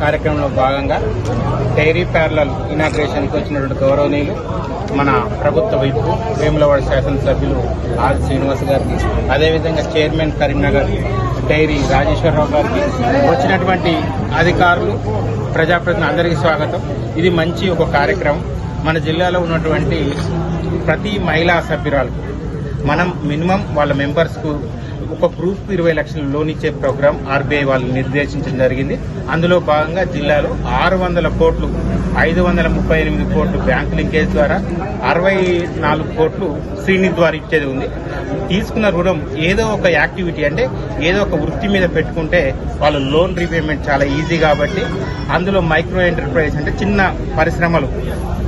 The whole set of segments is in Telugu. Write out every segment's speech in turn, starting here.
కార్యక్రమంలో భాగంగా డైరీ ప్యారలల్ ఇనాగ్రేషన్కి వచ్చినటువంటి గౌరవనీయులు మన ప్రభుత్వ వైపు వేములవాడ శాసనసభ్యులు ఆర్ శ్రీనివాస్ గారికి అదేవిధంగా చైర్మన్ కరీంనగర్ డైరీ రాజేశ్వరరావు గారికి వచ్చినటువంటి అధికారులు ప్రజాప్రతినిధులు అందరికీ స్వాగతం. ఇది మంచి ఒక కార్యక్రమం. మన జిల్లాలో ఉన్నటువంటి ప్రతి మహిళా సభ్యురాలకు మనం మినిమం వాళ్ళ మెంబర్స్కు ఒక గ్రూప్ ఇరవై లక్షల లోన్ ఇచ్చే ప్రోగ్రాం ఆర్బీఐ వాళ్ళు నిర్దేశించడం జరిగింది. అందులో భాగంగా జిల్లాలో ఆరు వందల కోట్లు ఐదు వందల ముప్పై ఎనిమిది కోట్లు బ్యాంక్ లింకేజ్ ద్వారా అరవై నాలుగు కోట్లు శ్రీని ద్వారా ఇచ్చేది ఉంది. తీసుకున్న రుణం ఏదో ఒక యాక్టివిటీ అంటే ఏదో ఒక వృత్తి మీద పెట్టుకుంటే వాళ్ళు లోన్ రీపేమెంట్ చాలా ఈజీ కాబట్టి అందులో మైక్రో ఎంటర్ప్రైజ్ అంటే చిన్న పరిశ్రమలు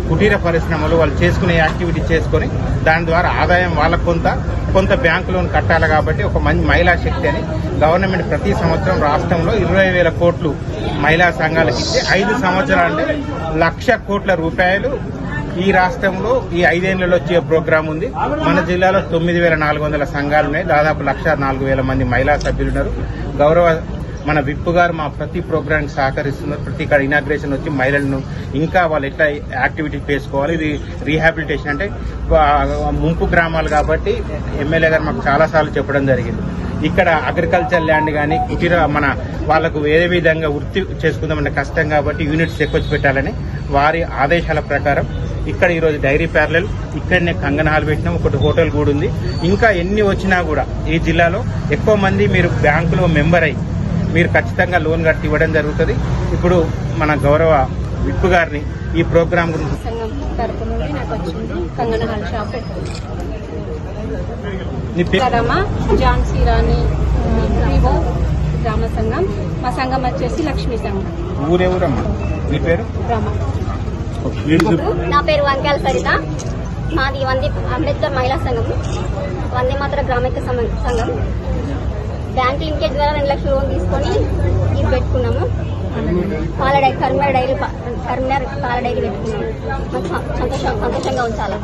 కుటీర పరిశ్రమలు వాళ్ళు చేసుకునే యాక్టివిటీ చేసుకొని దాని ద్వారా ఆదాయం వాళ్ళకు కొంత కొంత బ్యాంకు లోన్ కట్టాలి కాబట్టి ఒక మంచి మహిళా శక్తి అని గవర్నమెంట్ ప్రతి సంవత్సరం రాష్ట్రంలో ఇరవై వేల కోట్లు మహిళా సంఘాలకు ఇచ్చి ఐదు సంవత్సరాలు లక్ష కోట్ల రూపాయలు ఈ రాష్ట్రంలో ఈ ఐదేళ్ళలో వచ్చే ప్రోగ్రాం ఉంది. మన జిల్లాలో తొమ్మిది వేల నాలుగు వందల సంఘాలు ఉన్నాయి. దాదాపు లక్ష నాలుగు వేల మంది మహిళా సభ్యులు ఉన్నారు. గౌరవ మన విప్ గారు మా ప్రతి ప్రోగ్రాంకి సహకరిస్తున్నారు. ప్రతి ఇక్కడ ఇనాగ్రేషన్ వచ్చి మహిళలను ఇంకా వాళ్ళు ఎట్లా యాక్టివిటీ చేసుకోవాలి ఇది రీహాబిలిటేషన్ అంటే ముంపు గ్రామాలు కాబట్టి ఎమ్మెల్యే గారు మాకు చాలాసార్లు చెప్పడం జరిగింది. ఇక్కడ అగ్రికల్చర్ ల్యాండ్ కానీ కుటీర మన వాళ్ళకు వేరే విధంగా వృత్తి చేసుకుందామన్న కష్టం కాబట్టి యూనిట్స్ ఎక్కువ పెట్టాలని వారి ఆదేశాల ప్రకారం ఇక్కడ ఈరోజు డైరీ ప్యారలల్ ఇక్కడనే కంగన్ హాల్ పెట్టినాం. ఒకటి హోటల్ కూడా ఉంది ఇంకా ఎన్ని వచ్చినా కూడా ఈ జిల్లాలో ఎక్కువ మంది మీరు బ్యాంకులో మెంబర్ అయ్యి మీరు ఖచ్చితంగా లోన్ కట్టి ఇవ్వడం జరుగుతుంది. ఇప్పుడు మన గౌరవ విప్పు గారిని ఈ ప్రోగ్రాం గురించి ఝాన్సీ రాణి గ్రామ సంఘం. మా సంఘం వచ్చేసి లక్ష్మీ సంఘం. నీ పేరు? రమ. నా పేరు వంకాల సరిత. మాది వందే అంబేద్కర్ మహిళా సంఘం వందే మాత్ర గ్రామిక సమ- సంఘం. బ్యాంక్ లింకేజ్ ద్వారా రెండు లక్షల లోన్ తీసుకొని ఇది పెట్టుకున్నాము. పాల డైరీ కర్మర్ డైరీ పా- కర్మర్ పాల డైరీ పెట్టుకున్నాము. సంతోషం సంతోషంగా ఉంచాలి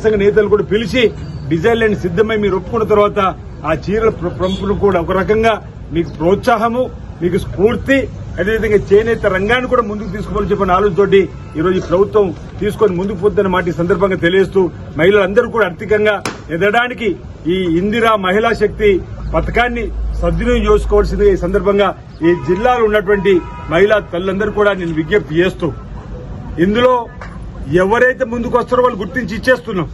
సంఘ నేతలు కూడా పిలిచి డిజైన్లను సిద్ధమై మీరు ఒప్పుకున్న తర్వాత ఆ చీరల ప్ర- ప్రముఖులు కూడా ఒక రకంగా మీకు ప్రోత్సాహము మీకు స్ఫూర్తి అదేవిధంగా చేనేత రంగాన్ని కూడా ముందుకు తీసుకోవాలని చెప్పిన ఆలోచనతోటి ఈరోజు ప్రభుత్వం తీసుకొని ముందుకు పోతున్న మాట సందర్భంగా తెలియజేస్తూ మహిళలందరూ కూడా ఆర్థికంగా ఎదడానికి ఈ ఇందిరా మహిళా శక్తి పథకాన్ని సద్వినియోగం చేసుకోవాల్సిందిగా ఈ సందర్భంగా ఈ జిల్లాలో ఉన్నటువంటి మహిళా తల్లందరూ కూడా నేను విజ్ఞప్తి చేస్తూ ఇందులో ఎవరైతే ముందుకు వస్తారో వాళ్ళు గుర్తించి ఇచ్చేస్తున్నాం.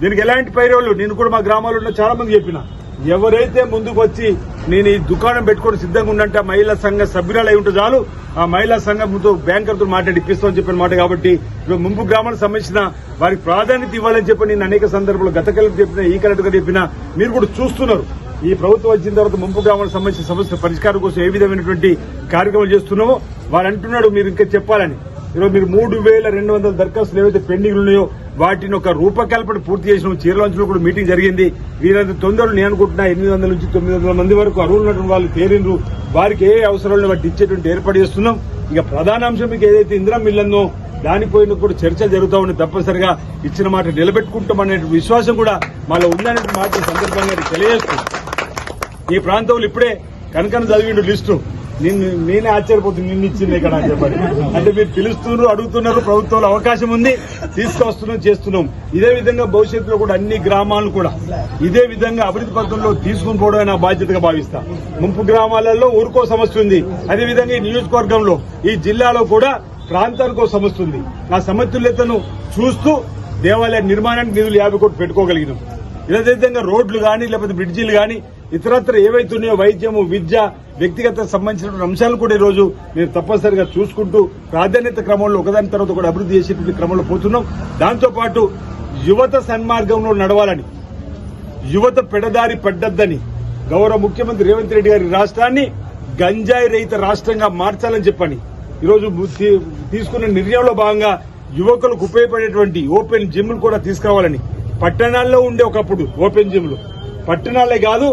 దీనికి ఎలాంటి పైరోళ్ళు? నేను కూడా మా గ్రామాల్లో ఉన్న చాలా మంది చెప్పిన. ఎవరైతే ముందుకు వచ్చి నేను ఈ దుకాణం పెట్టుకొని సిద్ధంగా ఉండంటే ఆ మహిళా సంఘ సభ్యురాలు అయి ఉంటే చాలు. ఆ మహిళా సంఘంతో బ్యాంకర్తో మాట్లాడి ఇప్పిస్తామని చెప్పిన మాట కాబట్టి ఇప్పుడు ముంపు గ్రామానికి సంబంధించిన వారికి ప్రాధాన్యత ఇవ్వాలని చెప్పి నేను అనేక సందర్భాలు గత కలిపి చెప్పిన ఈ కలెక్టర్ చెప్పిన మీరు కూడా చూస్తున్నారు. ఈ ప్రభుత్వం వచ్చిన తర్వాత ముంపు గ్రామాలకు సంబంధించిన సమస్య పరిష్కారం కోసం ఏ విధమైనటువంటి కార్యక్రమాలు చేస్తున్నామో వారు అంటున్నాడు మీరు ఇంకా చెప్పాలని. ఈరోజు మీరు మూడు వేల రెండు వందల దరఖాస్తులు ఏవైతే పెండింగ్ ఉన్నాయో వాటిని ఒక రూపకల్పన పూర్తి చేసిన చీరలంచులో కూడా మీటింగ్ జరిగింది. వీరంత తొందరలో నేను అనుకుంటున్నా ఎనిమిది వందల నుంచి తొమ్మిది వందల మంది వరకు అరువులు ఉన్నటువంటి వాళ్ళు తేలిండ్రు. వారికి ఏ అవసరాలను వాటి ఇచ్చేటువంటి ఏర్పాటు చేస్తున్నాం. ఇక ప్రధాన అంశం మీకు ఏదైతే ఇందిరా మిల్లందో దానిపోయిన కూడా చర్చ జరుగుతా ఉన్నాయి తప్పనిసరిగా ఇచ్చిన మాట నిలబెట్టుకుంటామనే విశ్వాసం కూడా మాలో ఉందనే మాట సందర్భంగా నేను ఈ ప్రాంతంలో ఇప్పుడే కనకన చదివిండు లిస్టు. నిన్ను నేనే ఆశ్చర్యపోతుంది నిన్ను ఇచ్చింది ఇక్కడ అని చెప్పండి. అంటే మీరు పిలుస్తున్నారు అడుగుతున్నారు ప్రభుత్వంలో అవకాశం ఉంది తీసుకొస్తున్నాం చేస్తున్నాం. ఇదే విధంగా భవిష్యత్తులో కూడా అన్ని గ్రామాలను కూడా ఇదే విధంగా అభివృద్ధి పథకంలో తీసుకుని పోవడమే నా బాధ్యతగా భావిస్తా. ముంపు గ్రామాలలో ఊరుకో సమస్య ఉంది. అదే విధంగా ఈ నియోజకవర్గంలో ఈ జిల్లాలో కూడా ప్రాంతానికో సమస్య ఉంది. ఆ సమతుల్యతను చూస్తూ దేవాలయ నిర్మాణానికి నిధులు యాభై కోట్లు పెట్టుకోగలిగినాం. విధంగా రోడ్లు కానీ లేకపోతే బ్రిడ్జిలు కానీ ఇతరత్ర ఏవైతున్నాయో వైద్యము విద్య వ్యక్తిగత సంబంధించినటువంటి అంశాలు కూడా ఈరోజు రోజు తప్పనిసరిగా చూసుకుంటూ ప్రాధాన్యత క్రమంలో ఒకదాని తర్వాత కూడా అభివృద్ధి చేసేటువంటి క్రమంలో పోతున్నాం. దాంతోపాటు యువత సన్మార్గంలో నడవాలని యువత పెడదారి పడ్డద్దని గౌరవ ముఖ్యమంత్రి రేవంత్ రెడ్డి గారి రాష్ట్రాన్ని గంజాయి రహిత రాష్ట్రంగా మార్చాలని చెప్పని ఈరోజు తీసుకున్న నిర్ణయంలో భాగంగా యువకులకు ఉపయోగపడేటువంటి ఓపెన్ జిమ్లు కూడా తీసుకురావాలని పట్టణాల్లో ఉండే ఒకప్పుడు ఓపెన్ జిమ్లు. పట్టణాలే కాదు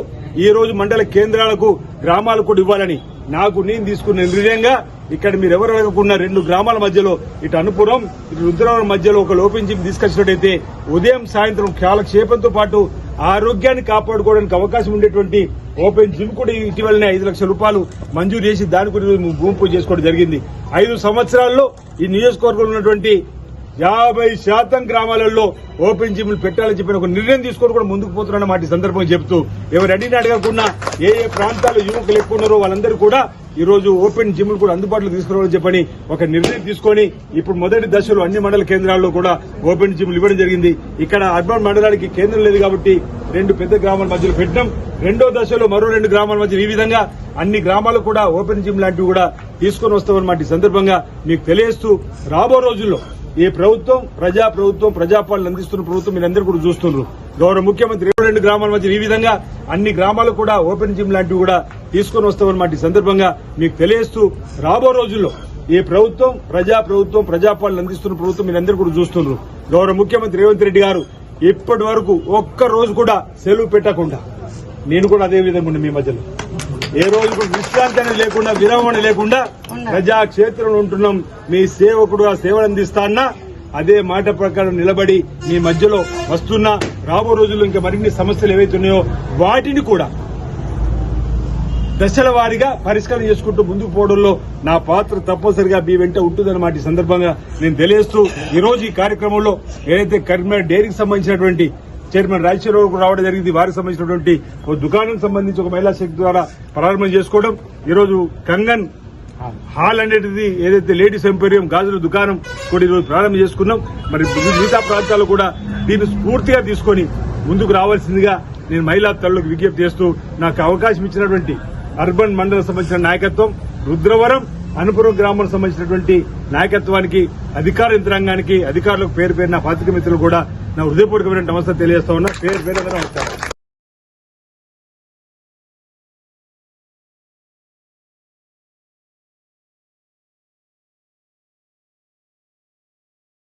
ఈ రోజు మండల కేంద్రాలకు గ్రామాలకు కూడా ఇవ్వాలని నాకు నేను తీసుకున్న నిర్ణయంగా ఇక్కడ మీరు ఎవరు అడగకుండా రెండు గ్రామాల మధ్యలో ఇటు అనుపురం ఇటు రుద్రవరం మధ్యలో ఒక ఓపెన్ జిమ్ తీసుకొచ్చినట్టయితే ఉదయం సాయంత్రం కాలక్షేపంతో పాటు ఆరోగ్యాన్ని కాపాడుకోవడానికి అవకాశం ఉండేటువంటి ఓపెన్ జిమ్ కూడా ఇటీవలనే ఐదు లక్షల రూపాయలు మంజూరు చేసి దాని గురించి భూమి పూజ చేసుకోవడం జరిగింది. ఐదు సంవత్సరాల్లో ఈ నియోజకవర్గంలో ఉన్నటువంటి యాభై శాతం గ్రామాలలో ఓపెన్ జిమ్లు పెట్టాలని చెప్పిన ఒక నిర్ణయం తీసుకొని కూడా ముందుకు పోతున్న మాట సందర్భంగా చెబుతూ ఎవరు అడిగిన అడగకుండా ఏ ఏ ప్రాంతాల్లో యువకులు ఎక్కువ ఉన్నారో వాళ్ళందరూ కూడా ఈ రోజు ఓపెన్ జిమ్లు కూడా అందుబాటులో తీసుకురావాలని చెప్పని ఒక నిర్ణయం తీసుకొని ఇప్పుడు మొదటి దశలో అన్ని మండల కేంద్రాల్లో కూడా ఓపెన్ జిమ్లు ఇవ్వడం జరిగింది. ఇక్కడ అర్బన్ మండలానికి కేంద్రం లేదు కాబట్టి రెండు పెద్ద గ్రామాల మధ్యలో పెట్టడం రెండో దశలో మరో రెండు గ్రామాల మధ్య ఈ విధంగా అన్ని గ్రామాలు కూడా ఓపెన్ జిమ్ లాంటివి కూడా తీసుకొని వస్తామన్నమాట ఈ సందర్భంగా మీకు తెలియజేస్తూ రాబో రోజుల్లో ఈ ప్రభుత్వం ప్రజా ప్రభుత్వం ప్రజాపాలన అందిస్తున్న ప్రభుత్వం మీరందరూ కూడా చూస్తున్నారు గౌరవ ముఖ్యమంత్రి ఇరవై రెండు గ్రామాల మధ్య ఈ విధంగా అన్ని గ్రామాలు కూడా ఓపెన్ జిమ్ లాంటివి కూడా తీసుకొని వస్తామన్నమాట ఈ సందర్భంగా మీకు తెలియస్తూ రాబో రోజుల్లో ఈ ప్రభుత్వం ప్రజా ప్రభుత్వం ప్రజాపాలన అందిస్తున్న ప్రభుత్వం మీరందరూ కూడా చూస్తున్నారు గౌరవ ముఖ్యమంత్రి రేవంత్ రెడ్డి గారు ఇప్పటి వరకు ఒక్క రోజు కూడా సెలవు పెట్టకుండా నేను కూడా అదే విధంగా ఉన్నా మీ మధ్యలో. ఏ రోజు కూడా విశ్రాంతి అనేది లేకుండా విరమణ లేకుండా ప్రజా క్షేత్రంలో ఉంటున్నాం. మీ సేవకుడుగా సేవలు అందిస్తాన్నా అదే మాట ప్రకారం నిలబడి మీ మధ్యలో వస్తున్న రాబో రోజుల్లో ఇంకా మరిన్ని సమస్యలు ఏవైతే ఉన్నాయో వాటిని కూడా దశల వారీగా పరిష్కారం చేసుకుంటూ ముందుకు పోవడంలో నా పాత్ర తప్పనిసరిగా మీ వెంట ఉంటుందన్నమాట ఈ సందర్భంగా నేను తెలియజేస్తూ ఈ రోజు ఈ కార్యక్రమంలో ఏదైతే కరీంనగర్ డైరీకి సంబంధించినటువంటి చైర్మన్ రాజశేఖరరావు రావడం జరిగింది వారికి సంబంధించినటువంటి ఒక దుకాణం సంబంధించి ఒక మహిళా శక్తి ద్వారా ప్రారంభం చేసుకోవడం. ఈరోజు కంగన్ హాల్ అనేది ఏదైతే లేడీస్ ఎంపోరియం గాజుల దుకాణం కూడా ఈరోజు ప్రారంభం చేసుకున్నాం. మరి మిగతా ప్రాంతాలు కూడా దీన్ని స్ఫూర్తిగా తీసుకొని ముందుకు రావాల్సిందిగా నేను మహిళా తల్లులకు విజ్ఞప్తి చేస్తూ నాకు అవకాశం ఇచ్చినటువంటి అర్బన్ మండలం సంబంధించిన నాయకత్వం రుద్రవరం అనుపురం గ్రామం సంబంధించినటువంటి నాయకత్వానికి అధికార యంత్రాంగానికి అధికారులకు పేరు పేరు నా పాతిక మిత్రులు కూడా నా హృదయపూర్వకమైన నమస్తే తెలియజేస్తా ఉన్నా. పేరు పేరు నమస్కారం.